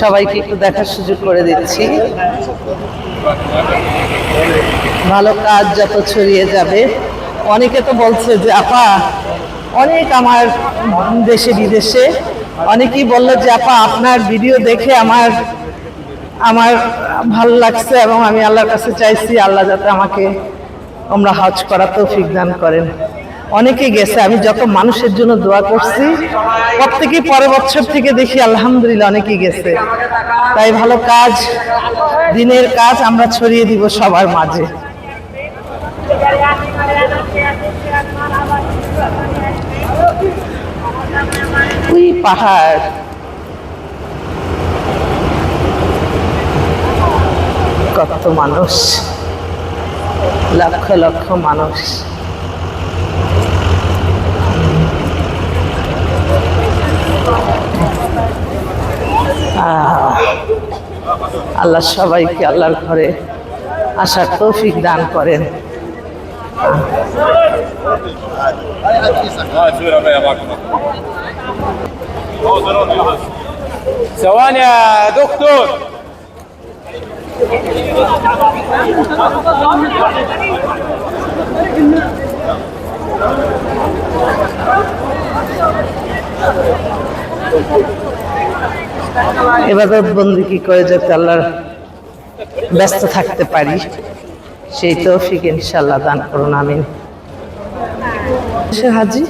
সবাইকে একটু দেখার সুযোগ করে দিচ্ছি। ভালো কাজ যত ছড়িয়ে যাবে। অনেকে তো বলছে যে, আপা, অনেক আমার দেশে বিদেশে অনেকেই বলল যে, আপা, আপনার ভিডিও দেখে আমার আমার ভালো লাগছে এবং আমি আল্লাহর কাছে চাইছি, আল্লাহ যাতে আমাকে আমরা হজ করা তৌফিক দান করেন। অনেকে গেছে, আমি যত মানুষের জন্য দোয়া করছি, প্রত্যেকেই পরের বছর থেকে দেখি আলহামদুলিল্লাহ অনেকেই গেছে। তাই ভালো কাজ, দিনের কাজ আমরা ছড়িয়ে দিব সবার মাঝে। ওই পাহাড়। কত মানুষ লক্ষ লক্ষ মানুষ আহ, আল্লাহ সবাইকে আল্লাহর ঘরে আসার তৌফিক দান করেন ثواني يا دكتور এবাদত বন্দি কি করে যাতে আল্লাহর ব্যস্ত থাকতে পারি, সেই তৌফিক ইনশাল্লাহ দান করুন, আমিন। সে হাজি?